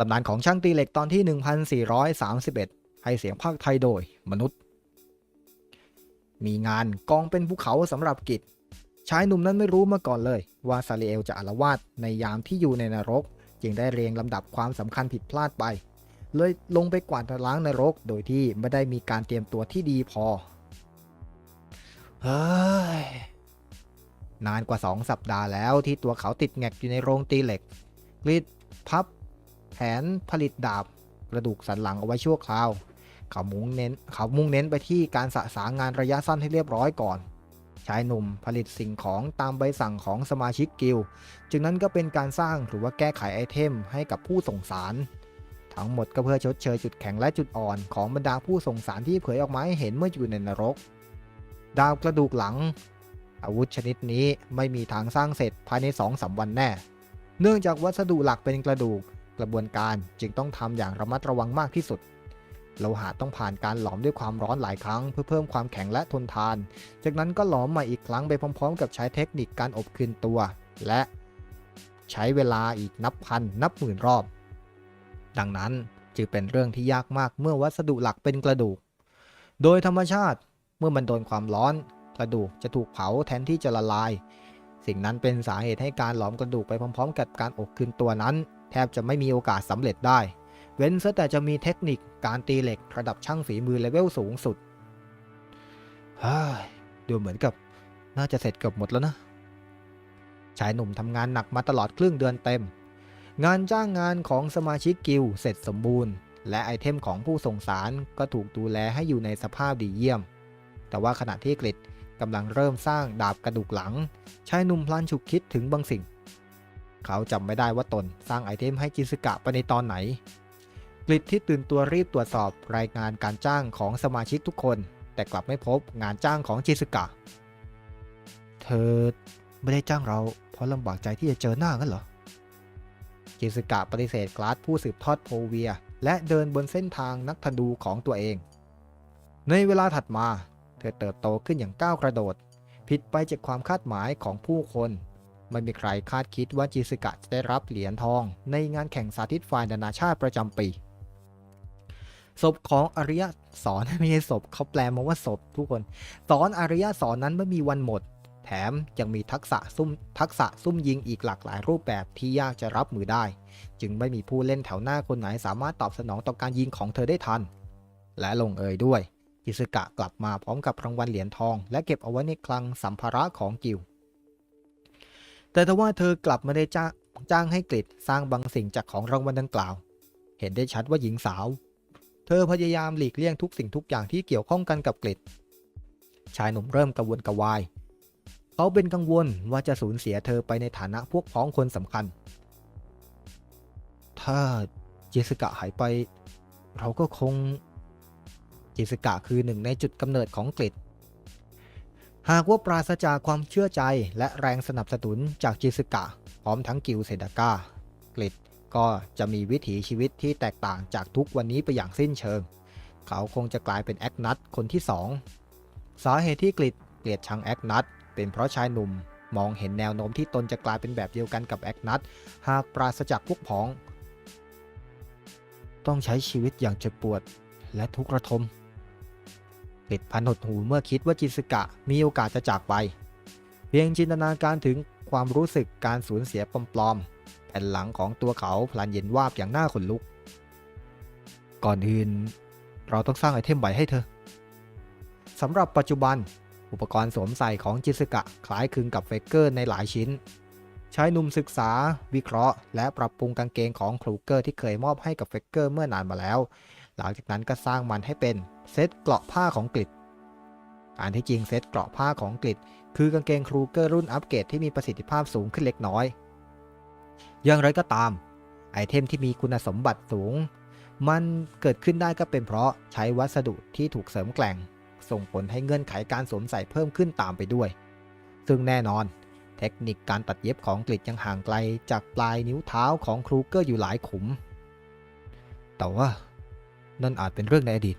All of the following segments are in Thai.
ตำนานของช่างตีเหล็กตอนที่ 1431 ให้เสียงภาคไทยโดยมนุษย์ มีงานกองเป็นภูเขาสำหรับกิจ ชายหนุ่มนั้นไม่รู้มาก่อนเลย ว่าซาเลเอลจะอาละวาดในยามที่อยู่ในนรก จึงได้เรียงลำดับความสำคัญผิดพลาดไป เลยลงไปกวาดล้างนรกโดยที่ไม่ได้มีการเตรียมตัวที่ดีพอ เฮ้ย นานกว่าสองสัปดาห์แล้วที่ตัวเขาติดแงกอยู่ในโรงตีเหล็กกรีดพับ แผนผลิตดาบกระดูกสันหลังเอาไว้ชั่วคราว เขามุ่งเน้นเขามุ่งเน้นไปที่การสะสางงานระยะสั้นให้เรียบร้อยก่อน ชายหนุ่มผลิตสิ่งของตามใบสั่งของสมาชิกกิลจึงนั้นก็เป็นการสร้างหรือว่าแก้ไขไอเทมให้กับผู้ส่งสาร ทั้งหมดก็เพื่อชดเชยจุดแข็งและจุดอ่อนของบรรดาผู้ส่งสารที่เผยออกมาให้เห็นเมื่ออยู่ในนรก ดาวกระดูกหลัง อาวุธชนิดนี้ไม่มีทางสร้างเสร็จภายใน2อสวันแน่ เนื่องจากวัสดุหลักเป็นกระดูก กระบวนการจึงต้องทำอย่างระมัดระวังมากที่สุด โลหะต้องผ่านการหลอมด้วยความร้อนหลายครั้งเพื่อเพิ่มความแข็งและทนทาน จากนั้นก็หลอมใหม่อีกครั้งไปพร้อมๆ กับใช้เทคนิคการอบคืนตัว และใช้เวลาอีกนับพันนับหมื่นรอบ ดังนั้นจึงเป็นเรื่องที่ยากมากเมื่อวัสดุหลักเป็นกระดูก โดยธรรมชาติเมื่อมันโดนความร้อน กระดูกจะถูกเผาแทนที่จะละลาย สิ่งนั้นเป็นสาเหตุให้การหลอมกระดูกไปพร้อม ๆ กับการอบคืนตัวนั้น แทบจะไม่มีโอกาสสำเร็จได้ เว้นซะแต่จะมีเทคนิคการตีเหล็กระดับช่างฝีมือเลเวลสูงสุดเฮ้ยดูเหมือนกับน่าจะเสร็จเกือบหมดแล้วนะ ชายหนุ่มทำงานหนักมาตลอดครึ่งเดือนเต็ม งานจ้างงานของสมาชิกกิลเสร็จสมบูรณ์ และไอเทมของผู้ส่งสารก็ถูกดูแลให้อยู่ในสภาพดีเยี่ยม แต่ว่าขณะที่กริดกำลังเริ่มสร้างดาบกระดูกหลัง ชายหนุ่มพลันฉุกคิดถึงบางสิ่ง เขาจำไม่ได้ว่าตนสร้างไอเทมให้จิสกะไปในตอนไหนกริดที่ตื่นตัวรีบตรวจสอบรายงานการจ้างของสมาชิกทุกคน แต่กลับไม่พบงานจ้างของจิสกะ เธอไม่ได้จ้างเราเพราะลำบากใจที่จะเจอหน้ากันเหรอจิสกะปฏิเสธกลาสผู้สืบทอดโพเวีย และเดินบนเส้นทางนักธนูของตัวเอง ในเวลาถัดมา เธอเติบโตขึ้นอย่างก้าวกระโดด ผิดไปจากความคาดหมายของผู้คน ไม่มีใครคาดคิดว่าจิสกะจะได้รับเหรียญทอง ในงานแข่งสาธิตฝ่ายนานาชาติประจำปี ศพของอริยสอนไม่ใช่ศพเขาแปลมาว่าศพทุกคน สอนอริยสอนนั้นไม่มีวันหมด แถมยังมีทักษะซุ่มทักษะซุ่มยิงอีกหลากหลายรูปแบบที่ยากจะรับมือได้ จึงไม่มีผู้เล่นแถวหน้าคนไหนสามารถตอบสนองต่อการยิงของเธอได้ทัน และลงเอยด้วยจิสกะกลับมาพร้อมกับรางวัลเหรียญทอง และเก็บเอาไว้ในคลังสัมภาระของกิล แต่ทว่าเธอกลับไม่ได้จ้างจ้างให้กริดสร้างบางสิ่งจากของรางวัลดังกล่าว เห็นได้ชัดว่าหญิงสาว เธอพยายามหลีกเลี่ยงทุกสิ่งทุกอย่างที่เกี่ยวข้องกันกับกริดชายหนุ่มเริ่มกระวนกระวาย เขาเป็นกังวลว่าจะสูญเสียเธอไปในฐานะพวกพ้องคนสำคัญ ถ้าเจสกะหายไป เราก็คง เจสกะคือหนึ่งในจุดกำเนิดของกริด หากว่าปราศจากความเชื่อใจและแรงสนับสนุนจากเจสกะ พร้อมทั้งกิลเซดากากริดก็จะมีวิถีชีวิตที่แตกต่างจากทุกวันนี้ไปอย่างสิ้นเชิง เขาคงจะกลายเป็นแอคนัทคนที่สองสาเหตุที่กริดเกลียดชังแอคนัทเป็นเพราะชายหนุ่ม มองเห็นแนวโน้มที่ตนจะกลายเป็นแบบเดียวกันกับแอคนัทหากปราศจากพวกพ้อง ต้องใช้ชีวิตอย่างเจ็บปวดและทุกข์ระทม กริดพันหดหูเมื่อคิดว่าจิสกะมีโอกาสจะจากไป เพียงจินตนาการถึงความรู้สึกการสูญเสียปลอมๆแผ่นหลังของตัวเขาพลันเย็นวาบอย่างน่าขนลุก ก่อนอื่น เราต้องสร้างไอเทมใหม่ให้เธอสำหรับปัจจุบันอุปกรณ์สวมใส่ของจิสกะคล้ายคลึงกับเฟกเกอร์ในหลายชิ้นชายหนุ่มศึกษา วิเคราะห์ และปรับปรุงกางเกงของครูเกอร์ที่เคยมอบให้กับเฟกเกอร์เมื่อนานมาแล้ว หลังจากนั้นก็สร้างมันให้เป็นเซตเกราะผ้าของกริดอันที่จริงเซตเกราะผ้าของกริดคือกางเกงครูเกอร์รุ่นอัปเกรดที่มีประสิทธิภาพสูงขึ้นเล็กน้อย อย่างไรก็ตาม ไอเทมที่มีคุณสมบัติสูง มันเกิดขึ้นได้ก็เป็นเพราะใช้วัสดุที่ถูกเสริมแกล่ง ส่งผลให้เงื่อนไขการสวมใส่เพิ่มขึ้นตามไปด้วย ซึ่งแน่นอน เทคนิคการตัดเย็บของกริดยังห่างไกลจากปลายนิ้วเท้าของครูเกอร์อยู่หลายขุม แต่ว่า นั่นอาจเป็นเรื่องในอดีต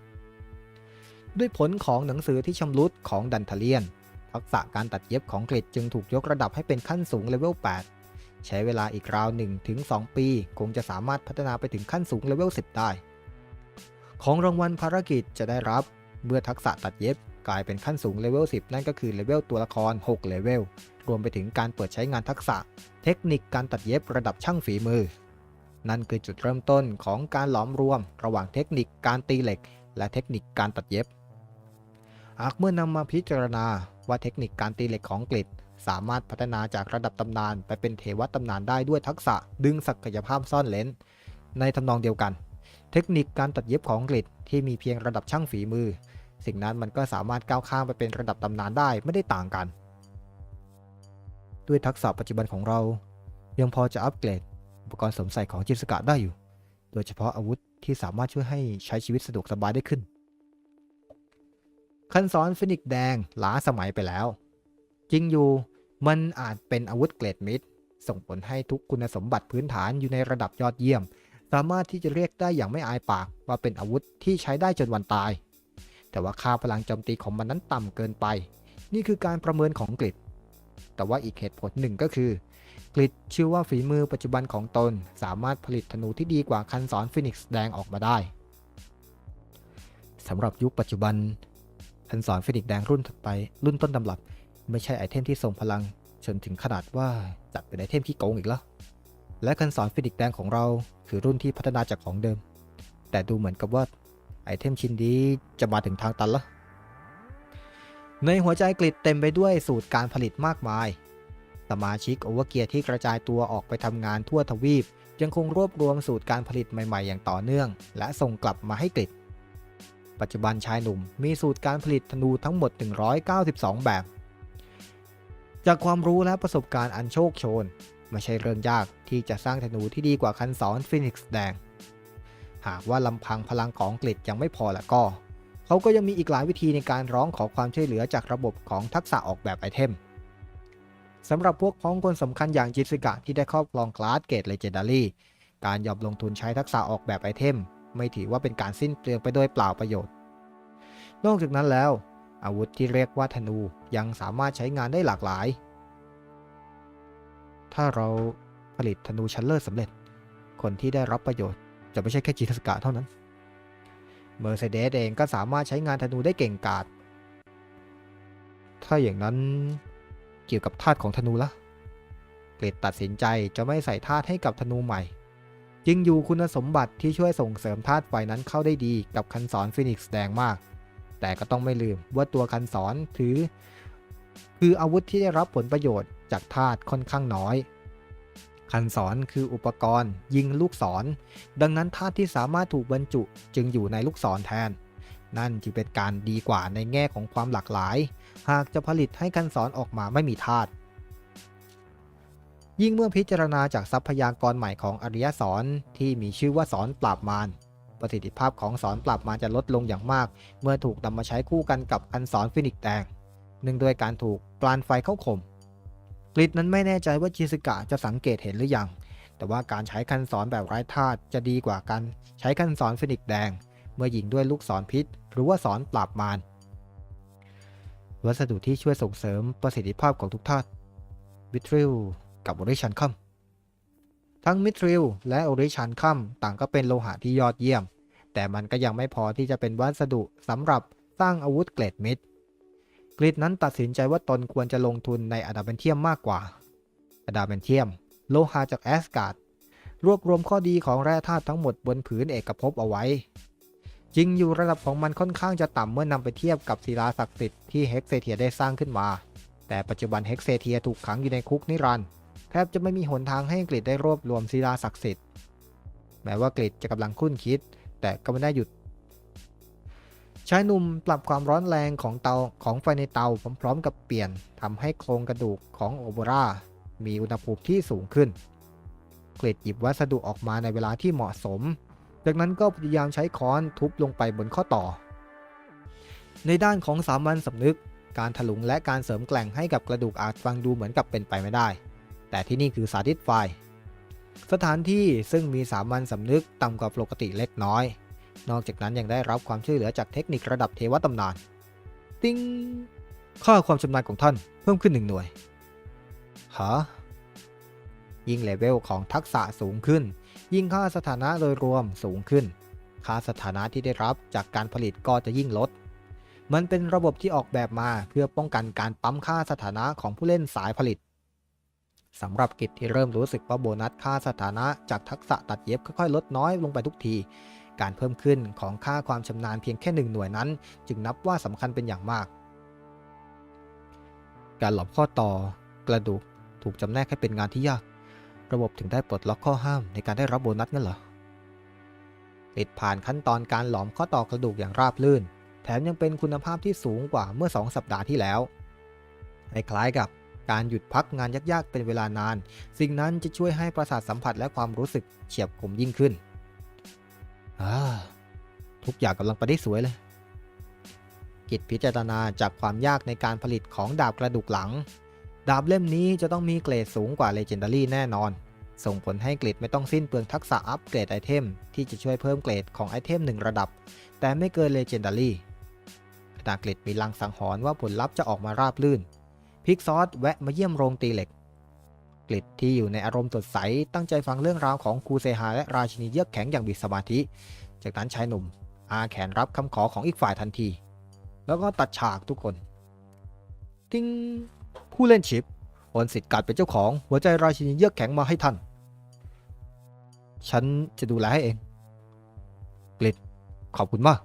ด้วยผลของหนังสือที่ชำรุดของดันทเลียน ทักษะการตัดเย็บของกริดจึงถูกยกระดับให้เป็นขั้นสูงเลเวล 8 ใช้เวลาอีกราว 1-2 ปี คงจะสามารถพัฒนาไปถึงขั้นสูงเลเวล 10 ได้ ของรางวัลภารกิจจะได้รับเมื่อทักษะตัดเย็บกลายเป็นขั้นสูงเลเวล 10 นั่นก็คือเลเวลตัวละคร 6 เลเวล รวมไปถึงการเปิดใช้งานทักษะ เทคนิคการตัดเย็บระดับช่างฝีมือ นั่นคือจุดเริ่มต้นของการหลอมรวมระหว่างเทคนิคการตีเหล็ก และเทคนิคการตัดเย็บ หากเมื่อนำมาพิจารณาว่าเทคนิคการตีเหล็กของกริดสามารถพัฒนาจากระดับตำนานไปเป็นเทวตำนานได้ด้วยทักษะดึงศักยภาพซ่อนเลนในทำนองเดียวกัน เทคนิคการตัดเย็บของกริดที่มีเพียงระดับช่างฝีมือ สิ่งนั้นมันก็สามารถก้าวข้ามไปเป็นระดับตำนานได้ไม่ได้ต่างกัน ด้วยทักษะปัจจุบันของเรา ยังพอจะอัปเกรด ปกรณ์สวมใส่ของจิสกะได้อยู่ โดยเฉพาะอาวุธที่สามารถช่วยให้ใช้ชีวิตสะดวกสบายได้ขึ้นคันซ้อนฟินิกแดงล้าสมัยไปแล้ว จริงอยู่มันอาจเป็นอาวุธเกรดมิดส่งผลให้ทุกคุณสมบัติพื้นฐานอยู่ในระดับยอดเยี่ยม สามารถที่จะเรียกได้อย่างไม่อายปาก ว่าเป็นอาวุธที่ใช้ได้จนวันตาย แต่ว่าค่าพลังโจมตีของมันนั้นต่ำเกินไป นี่คือการประเมินของกริดแต่ว่าอีกเหตุผลหนึ่งก็คือ กริดเชื่อว่าฝีมือปัจจุบันของตน สามารถผลิตธนูที่ดีกว่าคันสอนฟินิกซ์แดงออกมาได้สำหรับยุคปัจจุบัน คันสอนฟินิกซ์แดงรุ่นถัดไป รุ่นต้นตำรับ ไม่ใช่ไอเทมที่ทรงพลัง จนถึงขนาดว่าจัดเป็นไอเทมที่โกงอีกแล้วและคันสอนฟินิกซ์แดงของเราคือรุ่นที่พัฒนาจากของเดิม แต่ดูเหมือนกับว่าไอเทมชิ้นนี้จะมาถึงทางตันละในหัวใจกริดเต็มไปด้วยสูตรการผลิตมากมาย สมาชิกโอเวอร์เกียร์ที่กระจายตัวออกไปทำงานทั่วทวีป ยังคงรวบรวมสูตรการผลิตใหม่ๆ อย่างต่อเนื่อง และส่งกลับมาให้กริดปัจจุบันชายหนุ่มมีสูตรการผลิตธนูทั้งหมด 192 แบบ จากความรู้และประสบการณ์อันโชคโชน ไม่ใช่เรื่องยากที่จะสร้างธนูที่ดีกว่าคันสอนฟินิกซ์แดง หากว่าลำพังพลังของกริดยังไม่พอละก็เขาก็ยังมีอีกหลายวิธีในการร้องขอความช่วยเหลือจากระบบของทักษะออกแบบไอเทม สำหรับพวกพ้องคนสำคัญอย่างจิตสึกะที่ได้ครอบครองคลาสเกตเลเจนดารี่การยอมลงทุนใช้ทักษะออกแบบไอเทม ไม่ถือว่าเป็นการสิ้นเปลืองไปโดยเปล่าประโยชน์ นอกจากนั้นแล้ว อาวุธที่เรียกว่าธนูยังสามารถใช้งานได้หลากหลาย ถ้าเราผลิตธนูชั้นเลิศสำเร็จ คนที่ได้รับประโยชน์จะไม่ใช่แค่จิตสึกะเท่านั้นเมอร์เซเดสเองก็สามารถใช้งานธนูได้เก่งกาจถ้าอย่างนั้น กี่ยวกับธาตุของธนูละเกรดตัดสินใจจะไม่ใส่ธาตุให้กับธนูใหม่จริงอยู่คุณสมบัติที่ช่วยส่งเสริมธาตุไฟนั้นเข้าได้ดีกับคันสอนฟินิกซ์แดงมาก แต่ก็ต้องไม่ลืมว่าตัวคันสอนถือ คืออาวุธที่ได้รับผลประโยชน์จากธาตุค่อนข้างน้อย คันสอนคืออุปกรณ์ ยิงลูกศร ดังนั้นธาตุที่สามารถถูกบรรจุจึงอยู่ในลูกศรแทน นั่นจึงเป็นการดีกว่าในแง่ของความหลากหลาย หากจะผลิตให้คันสอนออกมาไม่มีธาตุยิ่งเมื่อพิจารณาจากทรัพยากรใหม่ของอริยสอนที่มีชื่อว่าสอนปราบมารประสิทธิภาพของสอนปราบมารจะลดลงอย่างมาก เมื่อถูกนำมาใช้คู่กันกับคันสอนฟินิกแดงเนื่งด้วยการถูกปลานไฟเข้าข่มกริดนั้นไม่แน่ใจว่าจิสกะจะสังเกตเห็นหรือยัง แต่ว่าการใช้คันสอนแบบไร้ธาตุจะดีกว่าการใช้คันสอนฟินิกแดง เมื่อยิงด้วยลูกศรพิษ หรือว่าสอนปราบมาร วัสดุที่ช่วยส่งเสริมประสิทธิภาพของทุกธาตุวิทริลกับออริชันคัมทั้งมิทริลและออริชันคัมต่างก็เป็นโลหะที่ยอดเยี่ยม แต่มันก็ยังไม่พอที่จะเป็นวัสดุสำหรับสร้างอาวุธเกรดมิดกริดนั้นตัดสินใจว่าตนควรจะลงทุนในอะดาเมนเทียมมากกว่าอะดาเมนเทียม โลหะจากแอสการ์ดรวบรวมข้อดีของแร่ธาตุทั้งหมดบนผืนเอกภพเอาไว้ จริงอยู่ระดับของมันค่อนข้างจะต่ำเมื่อนำไปเทียบกับศิลาศักดิ์สิทธิ์ที่เฮกเซเทียได้สร้างขึ้นมา แต่ปัจจุบันเฮกเซเทียถูกขังอยู่ในคุกนิรันดร์แทบจะไม่มีหนทางให้กรีดได้รวบรวมศิลาศักดิ์สิทธิ์แม้ว่ากรีดจะกำลังคุ้นคิด แต่ก็ไม่ได้หยุดชายหนุ่มปรับความร้อนแรงของเตาของไฟในเตาพร้อมๆ กับเปลี่ยนทำให้โครงกระดูกของโอโบรามีอุณหภูมิที่สูงขึ้นกรีดหยิบวัสดุออกมาในเวลาที่เหมาะสม จากนั้นก็พยายามใช้ค้อนทุบลงไปบนข้อต่อ ในด้านของสามัญสำนึก การถลุงและการเสริมแกล่งให้กับกระดูกอาจฟังดูเหมือนกับเป็นไปไม่ได้ แต่ที่นี่คือสาธิตไฟสถานที่ซึ่งมีสามัญสำนึกต่ำกว่าปกติเล็กน้อย นอกจากนั้นยังได้รับความช่วยเหลือจากเทคนิคระดับเทวตำนาน ติ้ง ค่าความชำนาญของท่านเพิ่มขึ้นหนึ่งหน่วย ฮะ ยิ่งเลเวลของทักษะสูงขึ้น ยิ่งค่าสถานะโดยรวมสูงขึ้น ค่าสถานะที่ได้รับจากการผลิตก็จะยิ่งลด มันเป็นระบบที่ออกแบบมาเพื่อป้องกันการปั๊มค่าสถานะของผู้เล่นสายผลิตสำหรับกิจที่เริ่มรู้สึกว่าโบนัสค่าสถานะจากทักษะตัดเย็บค่อยๆ ลดน้อยลงไปทุกที การเพิ่มขึ้นของค่าความชำนาญเพียงแค่หนึ่งหน่วยนั้น จึงนับว่าสำคัญเป็นอย่างมาก การหลอมข้อต่อกระดูกถูกจำแนกให้เป็นงานที่ยาก ระบบถึงได้ปลดล็อกข้อห้ามในการได้รับโบนัสนั่นเหรอติดผ่านขั้นตอนการหลอมข้อต่อกระดูกอย่างราบรื่น แถมยังเป็นคุณภาพที่สูงกว่าเมื่อ 2 สัปดาห์ที่แล้วคล้ายกับการหยุดพักงานยากๆ เป็นเวลานาน สิ่งนั้นจะช่วยให้ประสาทสัมผัสและความรู้สึกเฉียบคมยิ่งขึ้น ทุกอย่างกำลังไปได้สวยเลย กิจพิจารณาจากความยากในการผลิตของดาบกระดูกหลัง ดาบเล่มนี้จะต้องมีเกรดสูงกว่า Legendary แน่นอน ส่งผลให้กริดไม่ต้องสิ้นเปลืองทักษะอัปเกรดไอเทมที่จะช่วยเพิ่มเกรดของไอเทมหนึ่งระดับ แต่ไม่เกิน Legendary ขณะกริดมีลังสังหรณ์ว่าผลลัพธ์จะออกมาราบลื่น พิกซอสแวะมาเยี่ยมโรงตีเหล็กกริดที่อยู่ในอารมณ์สดใสตั้งใจฟังเรื่องราวของคูเซฮาและราชินีเยือกแข็งอย่างมีสมาธิ จากนั้นชายหนุ่มอาแขนรับคำขอของอีกฝ่ายทันที แล้วก็ตัดฉากทุกคนทิ้ง ผู้เล่นชิปโอนสิทธิ์การเป็นเจ้าของหัวใจราชินีเยือกแข็งมาให้ท่าน ฉันจะดูแลให้เอง กลิดขอบคุณมาก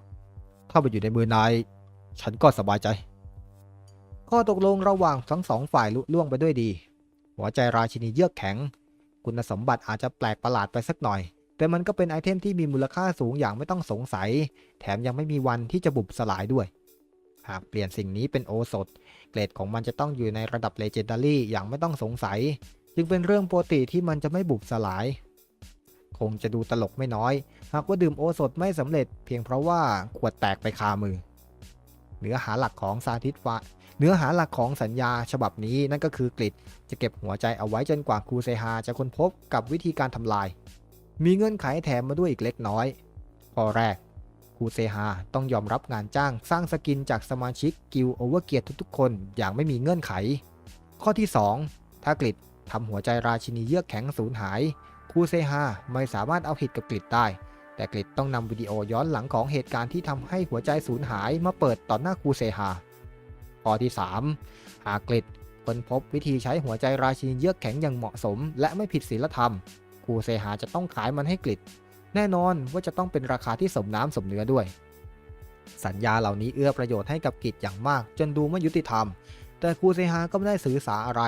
ถ้าไปอยู่ในมือนาย ฉันก็สบายใจ ข้อตกลงระหว่างทั้งสองฝ่ายลุล่วงไปด้วยดี หัวใจราชินีเยือกแข็ง คุณสมบัติอาจจะแปลกประหลาดไปสักหน่อย แต่มันก็เป็นไอเทมที่มีมูลค่าสูงอย่างไม่ต้องสงสัย แถมยังไม่มีวันที่จะบุบสลายด้วย หากเปลี่ยนสิ่งนี้เป็นโอสถ เกรดของมันจะต้องอยู่ในระดับเลเจนดารี่อย่างไม่ต้องสงสัย จึงเป็นเรื่องปกติที่มันจะไม่บุบสลาย คงจะดูตลกไม่น้อย หากว่าดื่มโอสถไม่สำเร็จ เพียงเพราะว่าขวดแตกไปคามือ เนื้อหาหลักของสาธิตวะเนื้อหาหลักของสัญญาฉบับนี้นั่นก็คือกริดจะเก็บหัวใจเอาไว้จนกว่าครูเซฮาจะค้นพบกับวิธีการทำลาย มีเงื่อนไขแถมมาด้วยอีกเล็กน้อยข้อแรก ครูเซฮาต้องยอมรับงานจ้างสร้างสกินจากสมาชิกกิลโอเวอร์เกียร์ทุกๆ คนอย่างไม่มีเงื่อนไข ข้อที่ 2 ถ้ากริดทำหัวใจราชินีเยือกแข็งสูญหายครูเซฮาไม่สามารถเอาผิดกับกริดได้ แต่กริดต้องนำวิดีโอย้อนหลังของเหตุการณ์ที่ทำให้หัวใจสูญหายมาเปิดต่อหน้าครูเซฮาข้อที่ 3 หากกริดค้นพบวิธีใช้หัวใจราชินีเยือกแข็งอย่างเหมาะสม และไม่ผิดศีลธรรมครูเซฮาจะต้องขายมันให้กริด แน่นอนว่าจะต้องเป็นราคาที่สมน้ำสมเนื้อด้วย สัญญาเหล่านี้เอื้อประโยชน์ให้กับกิจอย่างมาก จนดูไม่ยุติธรรม แต่ครูเซฮาก็ไม่ได้สื่อสารอะไร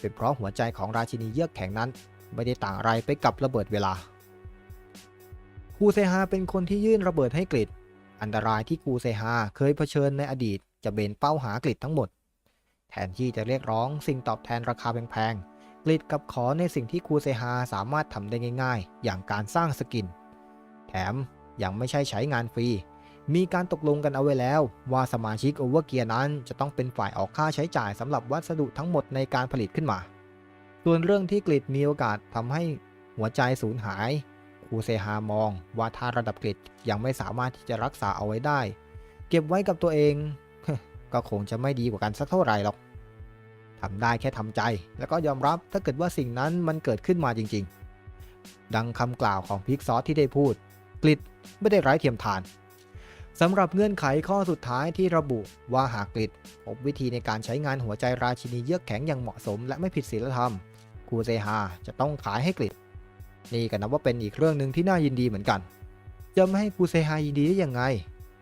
เป็นเพราะหัวใจของราชินีเยือกแข็งนั้น ไม่ได้ต่างอะไรไปกับระเบิดเวลาครูเซฮาเป็นคนที่ยื่นระเบิดให้กริดอันตรายที่ครูเซฮาเคยเผชิญในอดีต จะเบนเป้าหากริดทั้งหมด แทนที่จะเรียกร้องสิ่งตอบแทนราคาแพงๆกริดกับขอในสิ่งที่ครูเซฮาสามารถทำได้ง่าย ๆ อย่างการสร้างสกิน มยังไม่ใช่ใช้งานฟรี มีการตกลงกันเอาไว้แล้ว ว่าสมาชิกโอเวอร์เกียร์นั้น จะต้องเป็นฝ่ายออกค่าใช้จ่ายสำหรับวัสดุทั้งหมดในการผลิตขึ้นมา ส่วนเรื่องที่กริดมีโอกาสทำให้หัวใจสูญหายครูเซฮามอง ว่าถ้าระดับกริดยังไม่สามารถที่จะรักษาเอาไว้ได้ เก็บไว้กับตัวเอง ก็คงจะไม่ดีกว่ากันสักเท่าไหร่หรอกทำได้แค่ทำใจ แล้วก็ยอมรับถ้าเกิดว่าสิ่งนั้นมันเกิดขึ้นมาจริง ๆ ดังคำกล่าวของพิกซอสที่ได้พูด กริดไม่ได้ไร้เทียมทานสำหรับเงื่อนไขข้อสุดท้ายที่ระบุว่าหากกริดพบวิธีในการใช้งานหัวใจราชินีเยือกแข็งอย่างเหมาะสม และไม่ผิดศีลธรรมคูเซฮาจะต้องขายให้กริดนี่ก็นับว่าเป็นอีกเรื่องหนึ่งที่น่ายินดีเหมือนกัน จะไม่ให้คูเซฮายินดีได้ยังไง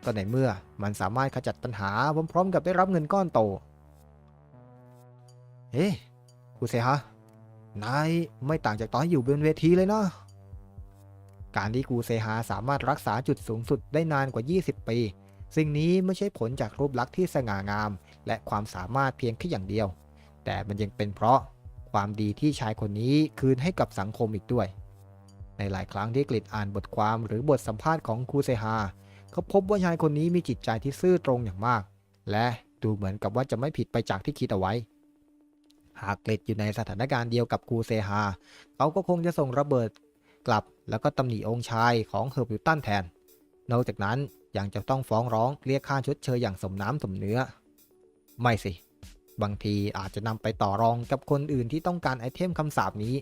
ก็ในเมื่อมันสามารถขจัดปัญหาพร้อมๆ กับได้รับเงินก้อนโตเฮ้คูเซฮานายไม่ต่างจากตอนอยู่บนเวทีเลยเนาะ การที่ครูเซฮาสามารถรักษาจุดสูงสุดได้นานกว่า 20 ปี สิ่งนี้ไม่ใช่ผลจากรูปลักษณ์ที่สง่างาม และความสามารถเพียงแค่อย่างเดียว แต่มันยังเป็นเพราะความดีที่ชายคนนี้คืนให้กับสังคมอีกด้วย ในหลายครั้งที่กลิดอ่านบทความหรือบทสัมภาษณ์ของครูเซฮาเขาพบว่าชายคนนี้มีจิตใจที่ซื่อตรงอย่างมาก และดูเหมือนกับว่าจะไม่ผิดไปจากที่คิดเอาไว้ หากกลิดอยู่ในสถานการณ์เดียวกับครูเซฮาเขาก็คงจะส่งระเบิด กลับแล้วก็ตำหนิองค์ชายของเฮอร์บิวตันแทน นอกจากนั้นยังจะต้องฟ้องร้องเรียกค่าชดเชยอย่างสมน้ำสมเนื้อ ไม่สิ บางทีอาจจะนำไปต่อรองกับคนอื่นที่ต้องการไอเทมคำสาปนี้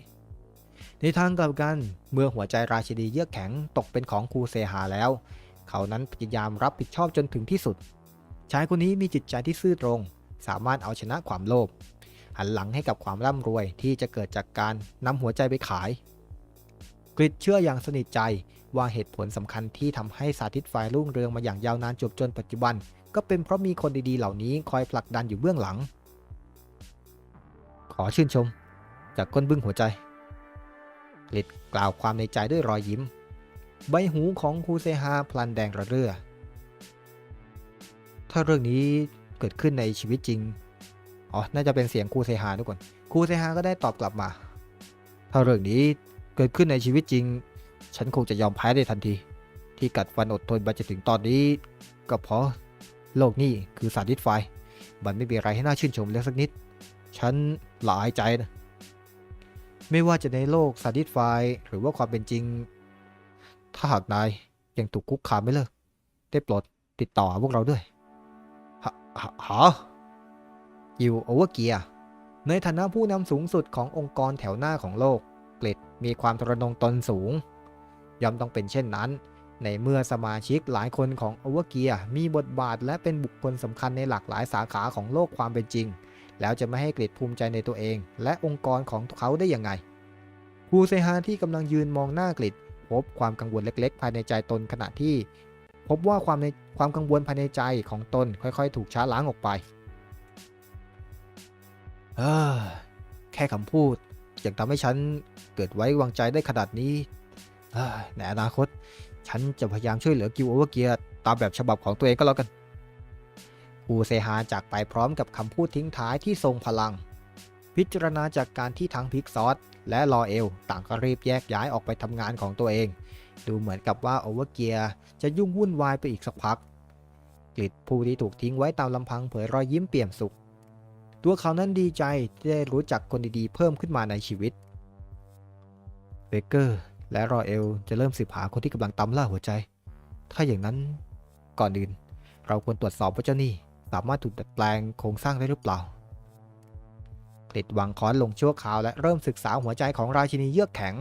ในทางกลับกันเมื่อหัวใจราชินีเยือกแข็งตกเป็นของครูเซฮาแล้ว เขานั้นพยายามรับผิดชอบจนถึงที่สุด ชายคนนี้มีจิตใจที่ซื่อตรง สามารถเอาชนะความโลภหันหลังให้กับความร่ำรวยที่จะเกิดจากการนำหัวใจไปขาย กริดเชื่ออย่างสนิทใจ ว่าเหตุผลสำคัญที่ทำให้สาธิตฝ่ายรุ่งเรืองมาอย่างยาวนานจบจนปัจจุบัน ก็เป็นเพราะมีคนดีๆ เหล่านี้คอยผลักดันอยู่เบื้องหลัง ขอชื่นชม จากก้นบึ้งหัวใจกริดกล่าวความในใจด้วยรอยยิ้ม ใบหูของครูเซฮาพลันแดงระเรื่อ ถ้าเรื่องนี้เกิดขึ้นในชีวิตจริง อ๋อ น่าจะเป็นเสียงครูเซฮาทุกคนครูเซฮาก็ได้ตอบกลับมา ถ้าเรื่องนี้ กิดขึ้นในชีวิตจริง ฉันคงจะยอมแพ้ได้ทันที ที่กัดฟันอดทนมาจนถึงตอนนี้ ก็เพราะโลกนี้คือสารทิศไฟ มันไม่มีอะไรให้น่าชื่นชมเลยสักนิด ฉันหลายใจนะ ไม่ว่าจะในโลกสารทิศไฟหรือว่าความเป็นจริง ถ้าหากนายยังถูกคุกคามไม่เลิกได้โปรดติดต่อพวกเราด้วยฮะฮะยิวโอเวอร์เกียในฐานะผู้นำสูงสุดขององค์กรแถวหน้าของโลก กล็ดมีความตระนงตนสูง ย่อมต้องเป็นเช่นนั้น ในเมื่อสมาชิกหลายคนของโอเวอร์เกียมีบทบาทและเป็นบุคคลสำคัญในหลากหลายสาขาของโลกความเป็นจริง แล้วจะไม่ให้กล็ดภูมิใจในตัวเอง และองค์กรของเขาได้อยังไงครูเซฮาที่กำลังยืนมองหน้ากล็ดพบความกังวลเล็กๆ ภายในใจตนขณะที่ พบว่าความในความกังวลภายในใจของตนค่อยๆ ถูกช้าล้างออกไปเออแค่คำพูด ยังทำให้ฉันเกิดไว้วางใจได้ขนาดนี้ในอนาคต ฉันจะพยายามช่วยเหลือกิวโอเวอร์เกียร์ตามแบบฉบับของตัวเองก็แล้วกันอูเซฮาจากไปพร้อมกับคำพูดทิ้งท้ายที่ทรงพลัง พิจารณาจากการที่ทั้งพิกซอสและรอเอล ต่างก็รีบแยกย้ายออกไปทำงานของตัวเอง ดูเหมือนกับว่าโอเวอร์เกียร์จะยุ่งวุ่นวายไปอีกสักพัก กลิดผู้ที่ถูกทิ้งไว้ตามลำพังเผยรอยยิ้มเปี่ยมสุข ตัวเขานั้นดีใจที่ได้รู้จักคนดีๆ เพิ่มขึ้นมาในชีวิต เบเกอร์และรอเอลจะเริ่มสืบหาคนที่กำลังตามล่าหัวใจ ถ้าอย่างนั้นก่อนอื่น เราควรตรวจสอบว่าเจ้าหนี่สามารถถูกดัดแปลงโครงสร้างได้หรือเปล่ากลิดวางค้อนลงชั่วคราวและเริ่มศึกษาหัวใจของราชินีเยือกแข็ง